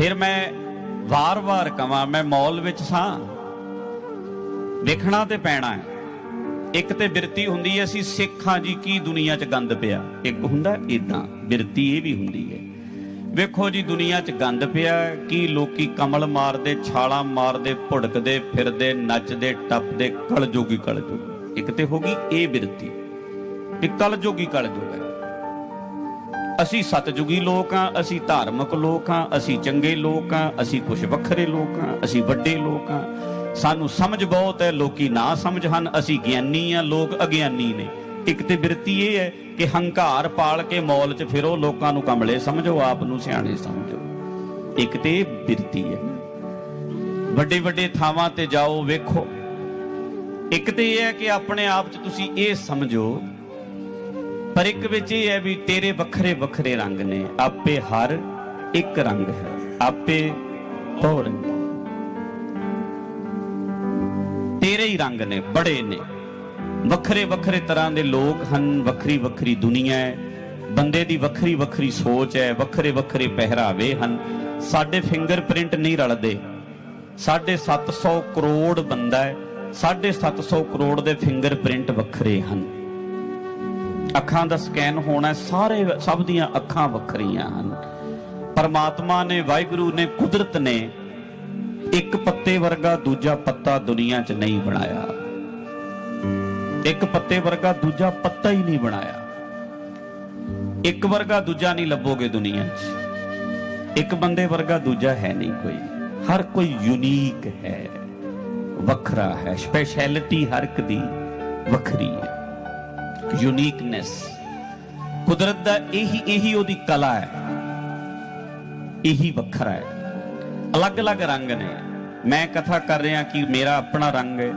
ਫਿਰ ਮੈਂ ਵਾਰ-ਵਾਰ ਕਵਾਂ ਮੈਂ ਮੌਲ ਵਿੱਚ ਸਾਂ। ਵੇਖਣਾ ਤੇ ਪੈਣਾ ਹੈ। ਇੱਕ ਤੇ ਬਿਰਤੀ ਹੁੰਦੀ ਹੈ, ਅਸੀਂ ਸਿੱਖਾਂ ਜੀ ਕੀ ਦੁਨੀਆ 'ਚ ਗੰਦ ਪਿਆ। ਇੱਕ ਹੁੰਦਾ ਇਦਾਂ ਬਿਰਤੀ ਇਹ ਵੀ ਹੁੰਦੀ ਹੈ। ਵੇਖੋ ਜੀ, ਦੁਨੀਆ 'ਚ ਗੰਦ ਪਿਆ, ਕੀ ਲੋਕੀ ਕਮਲ ਮਾਰਦੇ, ਛਾਲਾਂ ਮਾਰਦੇ, ਭੁੜਕਦੇ, ਫਿਰਦੇ, ਨੱਚਦੇ, ਟੱਪਦੇ ਕਲਜੋਗੀ ਕਲਜੋਗੀ ਇੱਕ ਤੇ ਹੋ ਗਈ ਇਹ ਬਿਰਤੀ ਇਹ ਕਲਜੋਗੀ ਕਲਜੋਗ ਹੈ। ਅਸੀਂ ਸਤਜੁਗੀ ਲੋਕ ਆ ਅਸੀਂ ਧਾਰਮਿਕ ਲੋਕ ਆ ਅਸੀਂ ਚੰਗੇ ਲੋਕ ਆ ਅਸੀਂ ਕੁਝ ਵੱਖਰੇ ਲੋਕ ਆ ਅਸੀਂ ਵੱਡੇ ਲੋਕ ਆ ਸਾਨੂੰ ਸਮਝ ਬਹੁਤ ਹੈ, ਲੋਕੀ ਨਾ ਸਮਝ ਹਨ, ਅਸੀਂ ਗਿਆਨੀ ਆ ਲੋਕ ਅਗਿਆਨੀ ਨੇ। ਇੱਕ ਤੇ ਬਿਰਤੀ ਇਹ ਹੈ ਕਿ ਹੰਕਾਰ ਪਾਲ ਕੇ ਮੌਲ 'ਚ ਫਿਰੋ, ਲੋਕਾਂ ਨੂੰ ਕਮਲੇ ਸਮਝੋ, ਆਪ ਨੂੰ ਸਿਆਣੇ ਸਮਝੋ। ਇੱਕ ਤੇ ਬਿਰਤੀ ਹੈ। ਵੱਡੇ ਵੱਡੇ ਥਾਵਾਂ ਤੇ ਜਾਓ, ਵੇਖੋ। ਇੱਕ ਤੇ ਇਹ ਹੈ ਕਿ ਆਪਣੇ ਆਪ 'ਚ ਤੁਸੀਂ ਇਹ ਸਮਝੋ ਪਰ ਇੱਕ ਵਿੱਚ ਇਹ ਹੈ ਵੀ ਤੇਰੇ ਵੱਖਰੇ ਵੱਖਰੇ ਰੰਗ ਨੇ। ਆਪੇ ਹਰ ਇੱਕ ਰੰਗ ਹੈ। ਆਪੇ ਹੋ ਰੰਗ ਤੇਰੇ ਹੀ ਰੰਗ ਨੇ, ਬੜੇ ਨੇ। ਵੱਖਰੇ ਵੱਖਰੇ ਤਰ੍ਹਾਂ ਦੇ ਲੋਕ ਹਨ, ਵੱਖਰੀ ਵੱਖਰੀ ਦੁਨੀਆ ਹੈ। ਬੰਦੇ ਦੀ ਵੱਖਰੀ ਵੱਖਰੀ ਸੋਚ ਹੈ, ਵੱਖਰੇ ਵੱਖਰੇ ਪਹਿਰਾਵੇ ਹਨ। ਸਾਡੇ ਫਿੰਗਰਪ੍ਰਿੰਟ ਨਹੀਂ ਰਲਦੇ। ਸਾਢੇ 700 ਕਰੋੜ ਬੰਦਾ ਹੈ। ਸਾਢੇ 700 ਕਰੋੜ ਦੇ ਫਿੰਗਰਪ੍ਰਿੰਟ ਵੱਖਰੇ ਹਨ। ਅੱਖਾਂ ਦਾ ਸਕੈਨ ਹੋਣਾ ਸਾਰੇ ਸਭ ਦੀਆਂ ਅੱਖਾਂ ਵੱਖਰੀਆਂ ਹਨ। ਪਰਮਾਤਮਾ ਨੇ, ਵਾਹਿਗੁਰੂ ਨੇ, ਕੁਦਰਤ ਨੇ ਇੱਕ ਪੱਤੇ ਵਰਗਾ ਦੂਜਾ ਪੱਤਾ ਦੁਨੀਆ 'ਚ ਨਹੀਂ ਬਣਾਇਆ। ਇੱਕ ਪੱਤੇ ਵਰਗਾ ਦੂਜਾ ਪੱਤਾ ਹੀ ਨਹੀਂ ਬਣਾਇਆ। ਇੱਕ ਵਰਗਾ ਦੂਜਾ ਨਹੀਂ ਲੱਭੋਗੇ ਦੁਨੀਆ 'ਚ। ਇੱਕ ਬੰਦੇ ਵਰਗਾ ਦੂਜਾ ਹੈ ਨਹੀਂ ਕੋਈ। ਹਰ ਕੋਈ ਯੂਨੀਕ ਹੈ, ਵੱਖਰਾ ਹੈ ਸਪੈਸ਼ਲਿਟੀ ਹਰ ਇੱਕ ਦੀ ਵੱਖਰੀ ਹੈ। ਯੂਨੀਕਨੈਸ ਕੁਦਰਤ ਦਾ ਇਹੀ ਇਹੀ ਉਹਦੀ ਕਲਾ ਹੈ। ਇਹੀ ਵੱਖਰਾ ਹੈ। ਅਲੱਗ-ਅਲੱਗ ਰੰਗ ਨੇ। ਮੈਂ ਕਥਾ ਕਰ ਰਿਹਾ ਕਿ ਮੇਰਾ ਆਪਣਾ ਰੰਗ ਹੈ।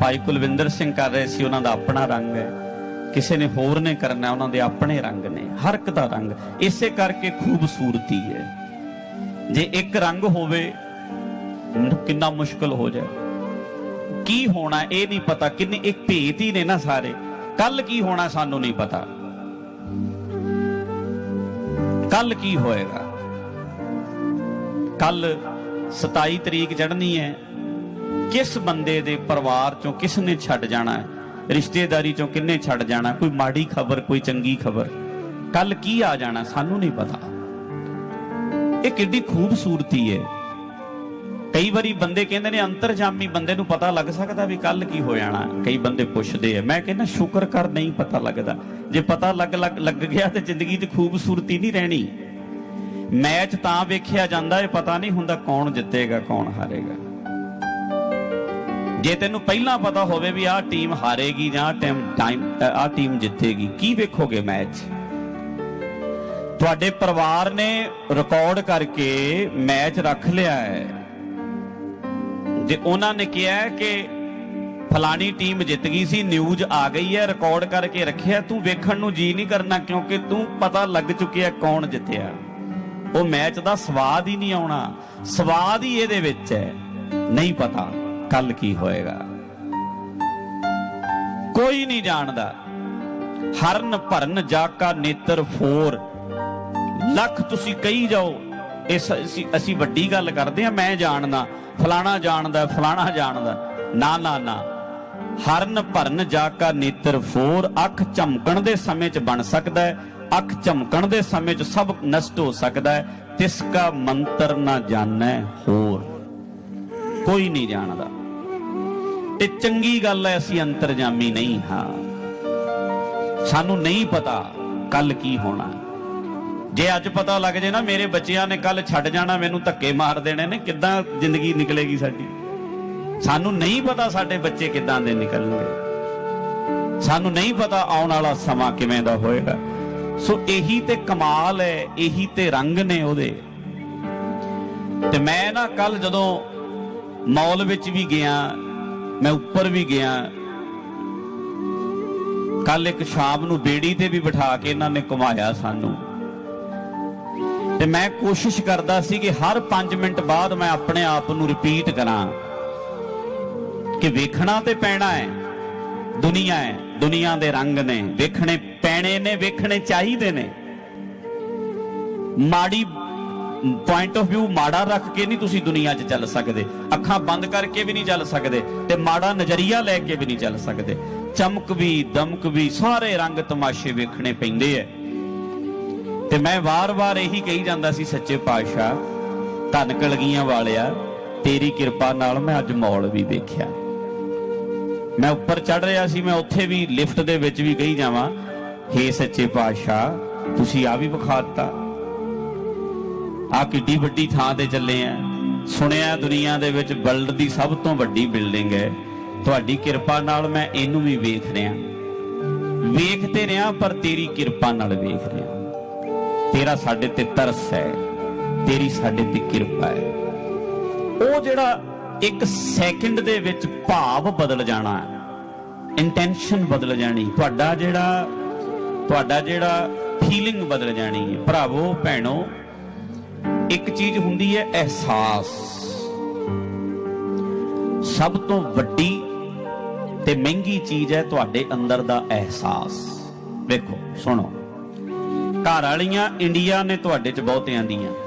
ਭਾਈ ਕੁਲਵਿੰਦਰ ਸਿੰਘ ਕਰ ਰਹੇ ਸੀ, ਉਹਨਾਂ ਦਾ ਆਪਣਾ ਰੰਗ ਹੈ। ਕਿਸੇ ਨੇ ਹੋਰ ਨੇ ਕਰਨਾ, ਉਹਨਾਂ ਦੇ ਆਪਣੇ ਰੰਗ ਨੇ। ਹਰ ਇੱਕ ਦਾ ਰੰਗ। ਇਸੇ ਕਰਕੇ ਖੂਬਸੂਰਤੀ ਹੈ। ਜੇ ਇੱਕ ਰੰਗ ਹੋਵੇ ਕਿੰਨਾ ਮੁਸ਼ਕਲ ਹੋ ਜਾਏ। ਕੀ ਹੋਣਾ, ਇਹ ਨਹੀਂ ਪਤਾ। ਕਿੰਨੇ ਇੱਕ ਭੇਤ ਹੀ ਨੇ ਨਾ ਸਾਰੇ। ਕੱਲ ਕੀ ਹੋਣਾ ਸਾਨੂੰ ਨਹੀਂ ਪਤਾ। ਕੱਲ ਕੀ ਹੋਏਗਾ। ਕੱਲ 27 ਤਰੀਕ ਚੜ੍ਹਨੀ ਹੈ। ਕਿਸ ਬੰਦੇ ਦੇ ਪਰਿਵਾਰ ਚੋਂ ਕਿਸ ਨੇ ਛੱਡ ਜਾਣਾ ਹੈ? ਰਿਸ਼ਤੇਦਾਰੀ ਚੋਂ ਕਿੰਨੇ ਛੱਡ ਜਾਣਾ ਕੋਈ ਮਾੜੀ ਖਬਰ, ਕੋਈ ਚੰਗੀ ਖਬਰ। ਕੱਲ ਕੀ ਆ ਜਾਣਾ ਸਾਨੂੰ ਨਹੀਂ ਪਤਾ। ਇਹ ਕਿੱਡੀ ਖੂਬਸੂਰਤੀ ਹੈ। ਕਈ ਵਾਰੀ ਬੰਦੇ ਕਹਿੰਦੇ ਨੇ ਅੰਤਰਜਾਮੀ ਬੰਦੇ ਨੂੰ ਪਤਾ ਲੱਗ ਸਕਦਾ ਵੀ ਕੱਲ ਕੀ ਹੋ ਜਾਣਾ। ਕਈ ਬੰਦੇ ਪੁੱਛਦੇ ਆ, ਮੈਂ ਕਹਿੰਦਾ ਸ਼ੁਕਰ ਕਰ ਨਹੀਂ ਪਤਾ ਲੱਗਦਾ। ਜੇ ਪਤਾ ਲੱਗ ਲੱਗ ਲੱਗ ਗਿਆ ਤੇ ਜ਼ਿੰਦਗੀ 'ਚ ਖੂਬਸੂਰਤੀ ਨਹੀਂ ਰਹਿਣੀ। ਮੈਚ ਤਾਂ ਵੇਖਿਆ ਜਾਂਦਾ ਇਹ ਪਤਾ ਨਹੀਂ ਹੁੰਦਾ ਕੌਣ ਜਿੱਤੇਗਾ, ਕੌਣ ਹਾਰੇਗਾ। ਜੇ ਤੈਨੂੰ ਪਹਿਲਾਂ ਪਤਾ ਹੋਵੇ ਵੀ ਆਹ ਟੀਮ ਹਾਰੇਗੀ ਜਾਂ ਟੀਮ ਟਾਈਮ ਆਹ ਟੀਮ ਜਿੱਤੇਗੀ, ਕੀ ਵੇਖੋਗੇ ਮੈਚ? ਤੁਹਾਡੇ ਪਰਿਵਾਰ ਨੇ ਰਿਕਾਰਡ ਕਰਕੇ ਮੈਚ ਰੱਖ ਲਿਆ ਹੈ। ਜੇ ਉਹਨਾਂ ਨੇ ਕਿਹਾ ਕਿ ਫਲਾਣੀ ਟੀਮ ਜਿੱਤ ਗਈ ਸੀ ਨਿਊਜ਼ ਆ ਗਈ ਹੈ ਰਿਕਾਰਡ ਕਰਕੇ ਰੱਖਿਆ। ਤੂੰ ਵੇਖਣ ਨੂੰ ਜੀ ਨਹੀਂ ਕਰਨਾ ਕਿਉਂਕਿ ਤੂੰ ਪਤਾ ਲੱਗ ਚੁੱਕਿਆ ਕੌਣ ਜਿੱਤਿਆ। ਉਹ ਮੈਚ ਦਾ ਸਵਾਦ ਹੀ ਨਹੀਂ ਆਉਣਾ। ਸਵਾਦ ਹੀ ਇਹਦੇ ਵਿੱਚ ਹੈ। ਨਹੀਂ ਪਤਾ ਕੱਲ ਕੀ ਹੋਏਗਾ। ਕੋਈ ਨਹੀਂ ਜਾਣਦਾ। ਹਰਨ ਭਰਨ ਜਾਕਾ ਨੇਤਰ ਫੋਰ। ਲੱਖ ਤੁਸੀਂ ਕਹੀ ਜਾਓ ਇਸ ਅਸੀਂ ਅਸੀਂ ਵੱਡੀ ਗੱਲ ਕਰਦੇ ਆ ਮੈਂ ਜਾਣਦਾ, ਫਲਾਣਾ ਜਾਣਦਾ ਫਲਾਣਾ ਜਾਣਦਾ। ਨਾ ਨਾ ਨਾ। ਹਰਨ ਭਰਨ ਜਾਕਾ ਨੇਤਰ ਫੋਰ, ਅੱਖ ਝਮਕਣ ਦੇ ਸਮੇਂ 'ਚ ਬਣ ਸਕਦਾ ਹੈ, ਅੱਖ ਝਮਕਣ ਦੇ ਸਮੇਂ 'ਚ ਸਭ ਨਸ਼ਟ ਹੋ ਸਕਦਾ ਹੈ, ਤਿਸ ਕਾ ਮੰਤਰ ਨਾ ਜਾਣੈ ਹੋਰ। ਕੋਈ ਨਹੀਂ ਜਾਣਦਾ। ਤੇ ਚੰਗੀ ਗੱਲ ਹੈ, ਅਸੀਂ ਅੰਤਰਜਾਮੀ ਨਹੀਂ, ਹਾਂ। ਸਾਨੂੰ ਨਹੀਂ ਪਤਾ ਕੱਲ ਕੀ ਹੋਣਾ। ਜੇ ਅੱਜ ਪਤਾ ਲੱਗ ਜੇ ਨਾ ਮੇਰੇ ਬੱਚਿਆਂ ਨੇ ਕੱਲ ਛੱਡ ਜਾਣਾ, ਮੈਨੂੰ ਧੱਕੇ ਮਾਰ ਦੇਣੇ ਨੇ, ਕਿੱਦਾਂ ਜ਼ਿੰਦਗੀ ਨਿਕਲੇਗੀ ਸਾਡੀ? ਸਾਨੂੰ ਨਹੀਂ ਪਤਾ ਸਾਡੇ ਬੱਚੇ ਕਿੱਦਾਂ ਦੇ ਨਿਕਲਣਗੇ। ਸਾਨੂੰ ਨਹੀਂ ਪਤਾ ਆਉਣ ਵਾਲਾ ਸਮਾਂ ਕਿਵੇਂ ਦਾ ਹੋਏਗਾ। ਸੋ ਇਹੀ ਤੇ ਕਮਾਲ ਹੈ, ਇਹੀ ਤੇ ਰੰਗ ਨੇ ਉਹਦੇ। ਤੇ ਮੈਂ ਨਾ ਕੱਲ ਜਦੋਂ ਮੌਲ ਵਿੱਚ ਵੀ ਗਿਆ, ਮੈਂ ਉੱਪਰ ਵੀ ਗਿਆ ਕੱਲ ਇੱਕ ਸ਼ਾਮ ਨੂੰ ਬੇੜੀ ਤੇ ਵੀ ਬਿਠਾ ਕੇ ਇਹਨਾਂ ਨੇ ਘੁਮਾਇਆ ਸਾਨੂੰ। ਤੇ ਮੈਂ ਕੋਸ਼ਿਸ਼ ਕਰਦਾ ਸੀ ਕਿ ਹਰ 5 ਮਿੰਟ ਬਾਅਦ ਮੈਂ ਆਪਣੇ ਆਪ ਨੂੰ ਰਿਪੀਟ ਕਰਾਂ ਕਿ ਵੇਖਣਾ ਤੇ ਪੈਣਾ ਹੈ, ਦੁਨੀਆ ਹੈ, ਦੁਨੀਆ ਦੇ ਰੰਗ ਨੇ, ਵੇਖਣੇ ਪੈਣੇ ਨੇ, ਵੇਖਣੇ ਚਾਹੀਦੇ ਨੇ। ਮਾੜੀ ਪੁਆਇੰਟ ਆਫ View ਮਾੜਾ ਰੱਖ ਕੇ ਨਹੀਂ ਤੁਸੀਂ ਦੁਨੀਆ 'ਚ ਚੱਲ ਸਕਦੇ, ਅੱਖਾਂ ਬੰਦ ਕਰਕੇ ਵੀ ਨਹੀਂ ਚੱਲ ਸਕਦੇ ਤੇ ਮਾੜਾ ਨਜ਼ਰੀਆ ਲੈ ਕੇ ਵੀ ਨਹੀਂ ਚੱਲ ਸਕਦੇ। ਚਮਕ ਵੀ, ਦਮਕ ਵੀ, ਸਾਰੇ ਰੰਗ ਤਮਾਸ਼ੇ ਵੇਖਣੇ ਪੈਂਦੇ ਐ। ਤੇ ਮੈਂ ਵਾਰ-ਵਾਰ ਇਹੀ ਕਹੀ ਜਾਂਦਾ ਸੀ, ਸੱਚੇ ਪਾਤਸ਼ਾਹ, ਧਨ ਕਲਗੀਆਂ ਵਾਲਿਆ, ਤੇਰੀ ਕਿਰਪਾ ਨਾਲ ਮੈਂ ਅੱਜ ਮੌਲ ਵੀ ਵੇਖਿਆ ਮੈਂ ਉੱਪਰ ਚੜ ਰਿਹਾ ਸੀ, ਮੈਂ ਉੱਥੇ ਵੀ ਲਿਫਟ ਦੇ ਵਿੱਚ ਵੀ ਕਹੀ ਜਾਵਾਂ, ਹੇ ਸੱਚੇ ਪਾਤਸ਼ਾਹ, ਤੁਸੀਂ ਆ ਵੀ ਵਿਖਾਤਾ ਆ ਕਿੱਡੀ ਵੱਡੀ ਥਾਂ ਤੇ ਚੱਲੇ ਆ। ਸੁਣਿਆ ਦੁਨੀਆ ਦੇ ਵਿੱਚ ਵਰਲਡ ਦੀ ਸਭ ਤੋਂ ਵੱਡੀ ਬਿਲਡਿੰਗ ਹੈ। ਤੁਹਾਡੀ ਕਿਰਪਾ ਨਾਲ ਮੈਂ ਇਹਨੂੰ ਵੀ ਵੇਖ ਰਿਹਾ। ਵੇਖ ਤੇ ਰਿਹਾ, ਪਰ ਤੇਰੀ ਕਿਰਪਾ ਨਾਲ ਵੇਖ ਰਿਹਾ। ਤੇਰਾ ਸਾਡੇ ਤੇ ਤਰਸ ਹੈ, ਤੇਰੀ ਸਾਡੇ ਤੇ ਕਿਰਪਾ ਹੈ। ਉਹ ਜਿਹੜਾ ਇੱਕ ਸੈਕਿੰਡ ਦੇ ਵਿੱਚ ਭਾਵ ਬਦਲ ਜਾਣਾ ਇੰਟੈਂਸ਼ਨ ਬਦਲ ਜਾਣੀ, ਤੁਹਾਡਾ ਜਿਹੜਾ ਤੁਹਾਡਾ ਜਿਹੜਾ ਫੀਲਿੰਗ ਬਦਲ ਜਾਣੀ ਹੈ। ਭਰਾਵੋ, ਭੈਣੋ, ਇੱਕ ਚੀਜ਼ ਹੁੰਦੀ ਹੈ ਅਹਿਸਾਸ। ਸਭ ਤੋਂ ਵੱਡੀ ਤੇ ਮਹਿੰਗੀ ਚੀਜ਼ ਹੈ ਤੁਹਾਡੇ ਅੰਦਰ ਦਾ ਅਹਿਸਾਸ। ਵੇਖੋ, ਸੁਣੋ। ਘਰ ਵਾਲੀਆਂ ਇੰਡੀਆ ਨੇ ਤੁਹਾਡੇ ਚ ਬਹੁਤਿਆਂ ਦੀਆਂ।